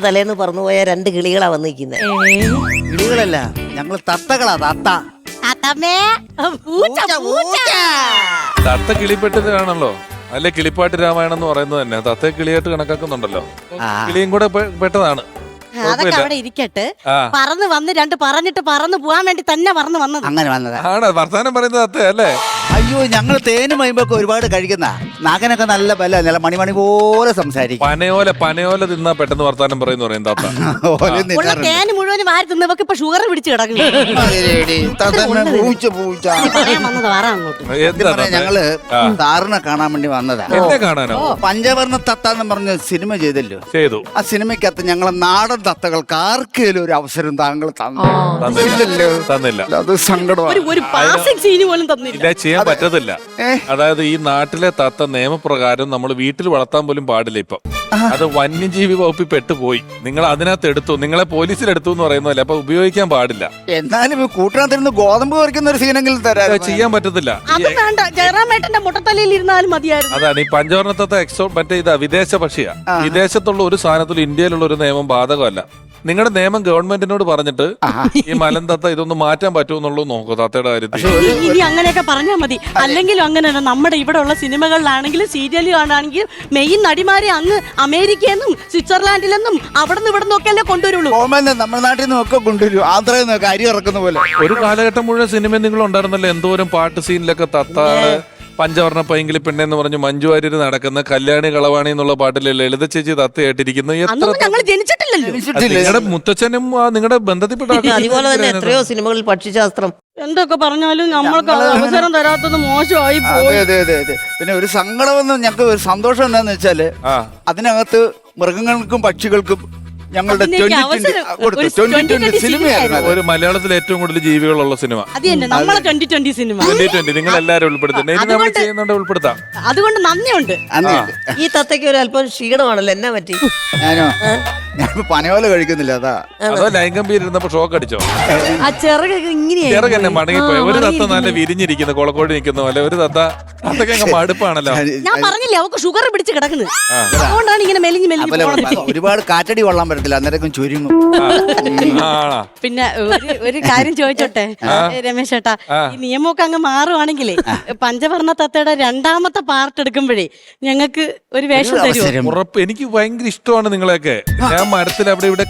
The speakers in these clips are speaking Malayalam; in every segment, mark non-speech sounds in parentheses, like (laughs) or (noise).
തലേന്ന് പറന്നുപോയ രണ്ട് കിളികളാ വന്നിരിക്കുന്നത് കിളികളല്ല ഞങ്ങൾ തത്തകളാ തത്ത. അതമ്മേ പൂച്ച പൂച്ച തത്ത കിളിപ്പെട്ടതാണല്ലോ അല്ലെ കിളിപ്പാട്ട് രാമായണം എന്ന് പറയുന്നത് തന്നെ. തത്തയെ കിളിയായിട്ട് കണക്കാക്കുന്നുണ്ടല്ലോ. കിളിയും കൂടെ പെ- പെട്ടതാണ്. അതൊക്കെ കുഴപ്പമില്ല. അവിടെ ഇരിക്കട്ടെ. ആ. പറന്ന് വന്ന് രണ്ട് പറഞ്ഞിട്ട് പറന്ന് പോവാൻ വേണ്ടി തന്നെ പറന്ന് വന്നത്. അങ്ങനെ വന്നതാ. ആണ് വർത്താനം പറയുന്നത് തത്ത അല്ലേ അയ്യോ ഞങ്ങൾ തേനും മൈമ്പൊക്കെ ഒരുപാട് കഴിക്കുന്ന നാഗനൊക്കെ നല്ല പല നല്ല മണിമണി പോലെ സംസാരിക്കും. പനയോല പനയോല തിന്നാ പെട്ടെന്ന് വർത്താനം പറയുന്നു പറയും താത്ത. (laughs) ഓലെ ഉള്ള നിന്നാറുണ്ട്. തേന് മുഴുവൻ വാരി തിന്നവർക്ക് ഇപ്പൊ ഷുഗർ പിടിച്ച് കിടക്കുന്നു. അതിലേടി, തത്തമ്മ പൂച്ച പൂച്ച പറയാൻ വന്നത് അങ്ങോട്ട്. എന്താ തത്ത? ഞങ്ങൾ താറിനെ സാറിനെ കാണാൻ വേണ്ടി വന്നതാ. എന്നെ കാണാനോ? പഞ്ചവർണ തത്ത എന്ന് പറഞ്ഞ സിനിമ ചെയ്തല്ലോ. ചെയ്തു. ആ സിനിമയ്ക്കകത്ത് ഞങ്ങളെ നാടൻ തത്തകൾക്ക് ആർക്കേലും ഒരു അവസരം താങ്കൾ തന്നു. തന്നില്ല. തന്നില്ല. അത് സങ്കടമാണ് ഒരു ഒരു പാസിംഗ് സീന് പോലും തന്നില്ല. ഇല്ല ചെയ്യാൻ പറ്റത്തില്ല. അതായത് ഈ നാട്ടിലെ തത്ത നിയമപ്രകാരം നമ്മൾ വീട്ടിൽ വളർത്താൻ പോലും പാടില്ല ഇപ്പൊ. അത് വന്യജീവി വകുപ്പിൽ പെട്ടുപോയി. നിങ്ങൾ അതിനകത്ത് എടുത്തു നിങ്ങളെ പോലീസിൽ എടുത്തു എന്ന് പറയുന്നതല്ലേ അപ്പൊ ഉപയോഗിക്കാൻ പാടില്ല. എന്നാലും കൂട്ടിനകത്തിരുന്ന് ഗോതമ്പ് പറിക്കുന്ന ഒരു സീനെങ്കിലും തരാം ചെയ്യാൻ പറ്റത്തില്ല. അതാണ് ഈ പഞ്ചവർണത്തെ എക്സോ മറ്റേ ഇതാ വിദേശ പക്ഷിയാ. വിദേശത്തുള്ള ഒരു സാധനത്തിൽ ഇന്ത്യയിലുള്ള ഒരു നിയമം ബാധകമല്ല. നിങ്ങളുടെ നിയമം ഗവൺമെന്റിനോട് പറഞ്ഞിട്ട് ഈ മലം തത്ത ഇതൊന്ന് മാറ്റാൻ പറ്റുമെന്നുള്ളൂ നോക്കൂ തത്തയുടെ കാര്യത്തിൽ. ഇനി- ഇനി അങ്ങനെയൊക്കെ പറഞ്ഞാൽ മതി. അല്ലെങ്കിലും അങ്ങനെയല്ല നമ്മുടെ ഇവിടെ ഉള്ള സിനിമകളിലാണെങ്കിലും സീരിയലുകളാണെങ്കിലും മെയിൻ നടിമാരെ അങ്ങ് അമേരിക്കയെന്നും നിന്നും സ്വിറ്റ്സർലാൻഡിൽ നിന്നും അവിടെ നിന്ന് ഇവിടെ നിന്നൊക്കെ അല്ലേ കൊണ്ടുവരുള്ളൂ. നമ്മുടെ നാട്ടിൽ നിന്നൊക്കെ കൊണ്ടുവരും. ആന്ധ്രയിൽ നിന്നൊക്കെ അരി ഇറക്കുന്ന പോലെ. ഒരു കാലഘട്ടം മുഴുവൻ സിനിമ നിങ്ങൾ ഉണ്ടായിരുന്നല്ലോ എന്തോരം പാട്ട് സീനിലൊക്കെ തത്താണ് പഞ്ചവർണ പൈങ്കിളി പെണ്ണെന്ന് പറഞ്ഞ് മഞ്ജു വാര്യർ നടക്കുന്ന കല്യാണി കളവാണി എന്നുള്ള പാട്ടിലെ ലളിത ചേച്ചി തത്തയായിട്ടിരിക്കുന്നു എത്ര അന്നൊന്നും ഞങ്ങൾ ജനിച്ചിട്ടില്ലല്ലോ. നിങ്ങളുടെ മുത്തച്ഛനും ആ നിങ്ങളുടെ ബന്ധത്തിൽപ്പെട്ട അതുപോലെ തന്നെ എത്രയോ സിനിമകളിൽ പക്ഷിശാസ്ത്രം. എന്തൊക്കെ പറഞ്ഞാലും നമ്മൾക്ക് അവസരം തരാത്തത് മോശമായി അതെ പോയി. അതെ അതെ അതെ. പിന്നെ ഒരു സങ്കടമെന്ന് ഞങ്ങൾക്ക് ഒരു സന്തോഷം എന്താന്ന് വെച്ചാൽ ആ. അതിനകത്ത് മൃഗങ്ങൾക്കും പക്ഷികൾക്കും ഞങ്ങളുടെ അതിനൊക്കെ ട്വന്റി അവസരം ഒരു ട്വന്റി 2020 ട്വന്റി സിനിമയായിരുന്നു ഒരു മലയാളത്തിൽ ഏറ്റവും കൂടുതൽ ജീവികളുള്ള സിനിമ. അത് തന്നെ നമ്മളെ twenty twenty cinema. Twenty twenty നിങ്ങൾ എല്ലാവരും ഉൾപ്പെടുത്തുന്നത് ഇനി നമ്മൾ അതുകൊണ്ട് ചെയ്യുന്നുണ്ട് ഉൾപ്പെടുത്താം. അതുകൊണ്ട് നന്ദിയുണ്ട്. ഈ തത്തയ്ക്ക് ഒരു അല്പം ക്ഷീണമാണല്ലോ എന്നാ പറ്റി? ഞാനോ? ഞാൻ പനയോല കഴിക്കുന്നില്ല അതാ. അതോ ലൈംഗംബീർ ഇരുന്നപ്പോ ഷോക്ക് അടിച്ചോ? ആ ചിറകൊക്കെ ഇങ്ങനെയായി ചിറക് തന്നെ മടങ്ങിപ്പോയി. ഒരു തത്ത നല്ല വിരിഞ്ഞിരിക്കുന്നു കൊളക്കോടി നിൽക്കുന്ന പോലെ. ഒരു തത്ത തത്തക്ക് മടുപ്പാണല്ലോ. ഞാൻ പറഞ്ഞില്ലേ അവക്ക് ഷുഗർ പിടിച്ച് കിടക്കുന്നത് അതുകൊണ്ടാണ് ഇങ്ങനെ മെലിഞ്ഞ് മെലിഞ്ഞ് ഒരുപാട് കാറ്റടി കൊള്ളാൻ പറ്റത്തില്ല അന്നേരം ചുരുങ്ങും. ആണോ? പിന്നെ ഒരു ഒരു കാര്യം ചോദിച്ചോട്ടെ രമേശ് ചേട്ടാ ഈ നിയമമൊക്കെ അങ്ങ് മാറുവാണെങ്കിലേ പഞ്ചവർണ തത്തയുടെ രണ്ടാമത്തെ പാർട്ട് എടുക്കുമ്പോഴേ ഞങ്ങൾക്ക് ഒരു വേഷം തരുമോ അവസരം. ഉറപ്പ്. എനിക്ക് ഭയങ്കര ഇഷ്ടമാണ് നിങ്ങളെയൊക്കെ. ഞാൻ മരത്തിൽ അവിടെ ഇവിടെ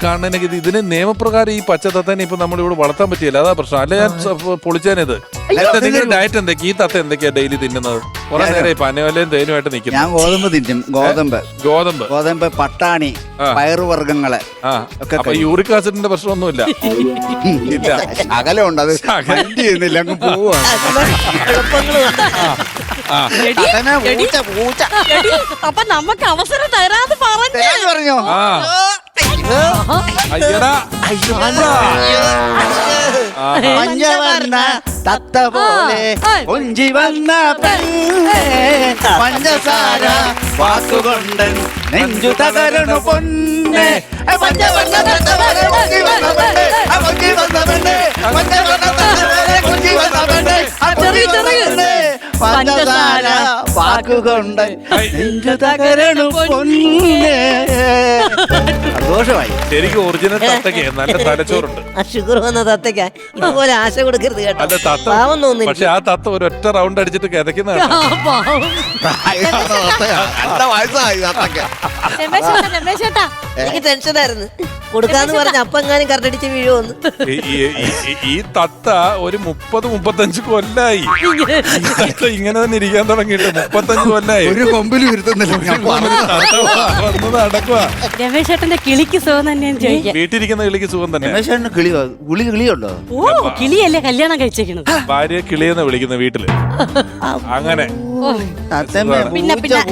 ഇത് ഇതിന് നിയമപ്രകാരം ഈ പച്ച തത്തേനെ ഇപ്പൊ നമ്മൾ ഇവിടെ വളർത്താൻ പറ്റിയില്ല? അതാ പ്രശ്നം. അല്ലെ ഞാൻ പൊളിച്ചേനത് നിങ്ങളുടെ ഡയറ്റ് എന്തൊക്കെയാ? ഈ തത്ത എന്തൊക്കെയാ ഡെയിലി തിന്നുന്നത്? കുറെ നേരം പനയോലയും തേനുമായിട്ട് നിൽക്കുന്നു. ഞാൻ ഗോതമ്പ് തിന്നും ഗോതമ്പ്. ഗോതമ്പ്. ഗോതമ്പ് പട്ടാണി പയറുവർഗങ്ങൾ ആ. ഒക്കെ അപ്പൊ യൂറിക് ആസിഡിന്റെ പ്രശ്നമൊന്നുമില്ല. ഇല്ല. അകലമുണ്ട് അത് ചെയ്യുന്നില്ല അങ്ങ് പോവാണ് ആ. അതന്നെ പൂച്ച പൂച്ച. എടി, അപ്പൊ നമുക്ക് അവസരം തരാന്ന് പറഞ്ഞു. പറഞ്ഞോ? ആ. അയ്യടാ. ആ മഞ്ഞവർണ തത്ത പോലെ. കൊഞ്ചി വന്ന പഞ്ചസാര വാക്കുകൊണ്ട് നെഞ്ചു തകരണു പൊന്നെ. പഞ്ചസാര വാക്കുകൊണ്ട് നെഞ്ചു തകരണു പൊന്നെ. സന്തോഷമായി. ശരിക്കും ഒറിജിനൽ തത്തക്ക് നല്ല തലച്ചോറുണ്ട്. ആ ഷുഗർ വന്ന തത്തയ്ക്ക. ഇതുപോലെ ആശ കൊടുക്കരുത് കേട്ടോ. അല്ല തത്ത പാവം തോന്നില്ല. പക്ഷെ ആ തത്ത ഒരു ഒറ്റ റൗണ്ട് അടിച്ചിട്ട് കിതക്കുന്ന നല്ല വയസ്സായി തത്തക്ക് രമേശ് ചേട്ടാ എനിക്ക് ടെൻഷനായിരുന്നു കൊടുക്കാന്ന് പറഞ്ഞ അപ്പൊ എങ്ങാനും കറണ്ടടിച്ച് വീഴുമെന്ന് ഈ തത്ത ഒരു മുപ്പത് മുപ്പത്തഞ്ച് കൊല്ലായി. ഈ തത്ത ഇങ്ങനെ തന്നെ ഇരിക്കാൻ തുടങ്ങിയിട്ട് മുപ്പത്തഞ്ച് കൊല്ലായി. ഒരു കൊമ്പിൽ വരുത്തുന്നില്ല ഞാൻ പറഞ്ഞു. വന്നത് അടക്കുവാ രമേശ് ചേട്ടന്റെ കിളിക്ക് സുഖം തന്നെയാണ് വീട്ടിലിരിക്കുന്ന വീട്ടിരിക്കുന്ന കിളിക്ക് സുഖം തന്നെ. രമേശേട്ടന് കിളി ഗുളി കിളിയുണ്ടോ? ഓ കിളിയല്ലേ കല്യാണം കഴിച്ചേക്കണത്. ഭാര്യ കിളിയെന്ന് വിളിക്കുന്ന വീട്ടിൽ. അങ്ങനെ. പിന്നെ, പിന്നെ.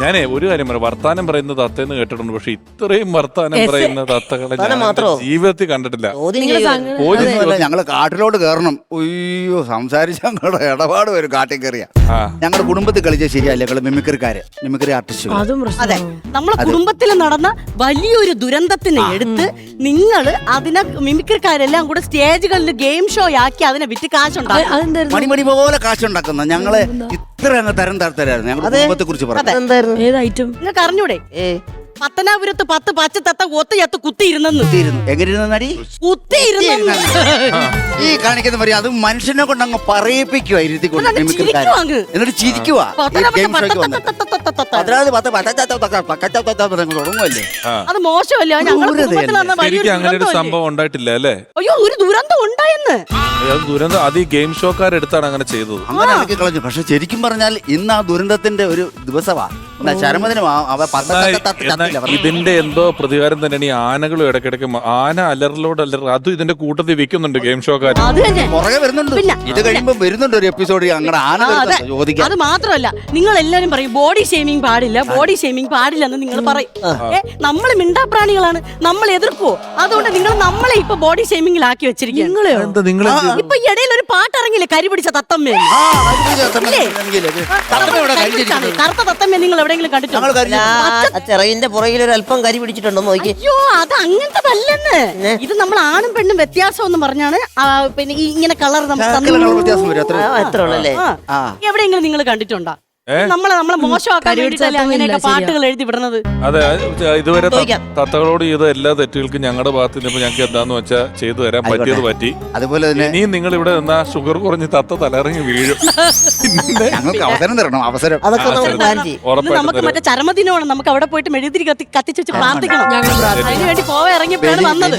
ഞാനേ ഒരു കാര്യം പറയാം. വർത്താനം പറയുന്ന തത്തേന്ന് കേട്ടിട്ടുണ്ട്. പക്ഷെ ഇത്രയും വർത്താനം പറയുന്ന തത്തകളെ ഞാൻ എന്റെ ജീവിതത്തിൽ കണ്ടിട്ടില്ല. പോലീസ് ഞങ്ങൾ കാട്ടിലോട്ട് കയറണം അയ്യോ സംസാരിച്ച ഞങ്ങളുടെ ഇടപാട് വരും കാട്ടിൽ കയറിയ ഞങ്ങളുടെ കുടുംബത്തിൽ കളിച്ച ശരിയല്ല ഞങ്ങൾ മിമിക്രിക്കാര് മിമിക്രി ആർട്ടിസ്റ്റ് അതെ നമ്മളെ കുടുംബത്തിൽ നടന്ന വലിയൊരു ദുരന്തത്തിനെ എടുത്ത് നിങ്ങൾ അതിനെ മിമിക്രിക്കാരെല്ലാം കൂടെ സ്റ്റേജുകളിൽ ഗെയിം ഷോ ആക്കി അതിനെ വിറ്റ് കാശുണ്ടാകും മണിമണി പോലെ കാശുണ്ടാക്കുന്ന ഞങ്ങൾ ഇത്ര അങ്ങ് തരം താഴ്ത്തരായിരുന്നു ഞങ്ങളുടെ കുടുംബത്തെ കുറിച്ച് പറഞ്ഞു. എന്തായിരുന്നു? ഏത് ഐറ്റം നിങ്ങൾക്ക് അറിഞ്ഞൂടെ? ഏ. പത്തനാപുരത്ത് പത്ത് പച്ചത്തത്ത ഒത്തയത്ത് കുത്തിയിരുന്നെന്ന്. കുത്തിയിരുന്നു. എങ്ങനെ ഇരുന്ന നടി കുത്തിയിരുന്നെന്ന് ഈ കാണിക്കുന്ന അത് മനുഷ്യനെ കൊണ്ട് അങ്ങ് പറയിപ്പിക്കുവാ ഇരുത്തിക്കൊണ്ട് എന്നിട്ട് പത്തനാപുരത്ത് ഗെയിം പത്ത് തുടങ്ങുമല്ലേ. അത് മോശമല്ല? കുടുംബത്തിൽ വലിയൊരു ശരിക്കും അങ്ങനെ ഒരു ദുരന്തമല്ലേ? സംഭവം ഉണ്ടായിട്ടില്ല അല്ലേ? അയ്യോ ഒരു ദുരന്തം ഉണ്ടായെന്ന്. അത് ദുരന്തം അത് ഈ ഗെയിം ഷോക്കാരെടുത്താണ് അങ്ങനെ ചെയ്തത്. അങ്ങനെ കളഞ്ഞു. പക്ഷെ ശരിക്കും പറഞ്ഞാൽ ഇന്ന് ആ ദുരന്തത്തിന്റെ ഒരു ദിവസമാ. എന്നാ ചരമദിനം ആ- അവ എന്നാ- പത്തച്ചാത്ത എന്നാ ചത്തില്ല പറഞ്ഞത്. ഇതിന്റെ എന്തോ പ്രതികാരം തന്നെയാണ് ഈ ആനകളും ഇടയ്ക്കിടയ്ക്ക് മ- ആന അലറലോട് അലർ അതും ഇതിന്റെ കൂട്ടത്തിൽ വെക്കുന്നുണ്ട് ഗെയിം ഷോക്കാർ. അത് തന്നെ. പുറകെ വരുന്നുണ്ട്. പിന്നെ. ഇത് കഴിയുമ്പോ വരുന്നുണ്ട് ഒരു എപ്പിസോഡ്. അങ്ങനെ ആന ആ, അതെ. വരുന്നുണ്ട് ചോദിക്കാൻ. അത് മാത്രമല്ല നിങ്ങൾ എല്ലാരും പറയും ബോഡി ഷേമിംഗ് പാടില്ല ബോഡി ഷെയ്മിങ് പാടില്ല എന്ന് നിങ്ങൾ പറയും. ഏ നമ്മൾ മിണ്ടാപ്രാണികളാണ് നമ്മൾ എതിർക്കുവോ? അതുകൊണ്ട് നിങ്ങൾ നമ്മളെ ഇപ്പൊ ബോഡി ഷേമിംഗിലാക്കി വെച്ചിരിക്കുകയാണ്. വെച്ചിരിക്കും എന്താ നിങ്ങൾ ഇപ്പൊ ഈ ഇടയിൽ ഒരു പാട്ട് ഇറങ്ങില്ലേ കരി പിടിച്ച തത്തമ്മേ. കറുത്ത തത്തമ്മേ നിങ്ങൾ എവിടെയെങ്കിലും കണ്ടിട്ടുണ്ടോ? പുറകിലൊരു ആ ചിറകിന്റെ പുറകിൽ ഒരു അല്പം കരി പിടിച്ചിട്ടുണ്ടോ നോക്കി. അയ്യോ അത് അങ്ങനത്തതല്ലെന്ന്. ഇത് നമ്മൾ ആണും പെണ്ണും വ്യത്യാസം എന്ന് പറഞ്ഞാണ് ആ, പിന്നെ ഈ ഇങ്ങനെ കളർ നമ്മൾ തന്നു. വ്യത്യാസം വരും അത്ര ആ, അത്രേ ഉള്ളല്ലേ ആ. ആ. എവിടെയെങ്കിലും നിങ്ങൾ കണ്ടിട്ടുണ്ടോ? നമ്മളെ നമ്മളെ മോശമാക്കാൻ വേണ്ടിട്ടല്ലേ അങ്ങനെയൊക്കെ പാട്ടുകൾ എഴുതി വിടുന്നത് അതെ ഇതുവരെ തത്തകളോട് ചെയ്ത എല്ലാ തെറ്റുകൾക്കും ഞങ്ങളുടെ ഭാഗത്ത് നിന്ന് ഞങ്ങൾക്ക് എന്താന്ന് വെച്ചാൽ ചെയ്തു തരാൻ പറ്റിയത് പറ്റി. അതുപോലെ തന്നെ ഇനി നിങ്ങൾ ഇവിടെ നിന്നാ ഷുഗർ കുറഞ്ഞ് തത്ത തലറിഞ്ഞ് വീഴും. ഞങ്ങൾക്ക് അവസരം തരണം അവസരം. അതൊക്കെ നമുക്ക് മറ്റേ ചരമദിനമാണ്. നമുക്ക് അവിടെ പോയിട്ട് മെഴുതിരി കത്തി കത്തിച്ച് വെച്ച് പ്രാർത്ഥിക്കണം. അതിന് വേണ്ടി പോവാൻ ഇറങ്ങിയപ്പോഴാണ് വന്നത്.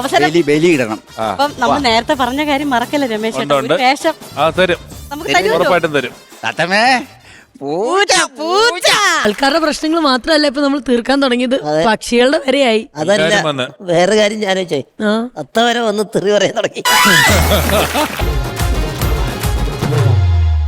അവസരം ബലി ഇടണം. അപ്പം നമ്മൾ നേരത്തെ പറഞ്ഞ കാര്യം മറക്കല്ലേ രമേശ് വേഷം. ആ തരും. നമുക്ക് തരുമല്ലോ. ഉറപ്പായിട്ടും തരും. തട്ടമേ പൂജ പൂജ ആൾക്കാരുടെ പ്രശ്നങ്ങൾ മാത്രമല്ല ഇപ്പൊ നമ്മൾ തീർക്കാൻ തുടങ്ങിയത്. പക്ഷികളുടെ വരെയായി. അതല്ല വന്ന്. വേറെ കാര്യം ഞാൻ ചോദിച്ചേ ആ. അത്ത വരെ വന്ന് തെറി പറയാൻ തുടങ്ങി. (laughs)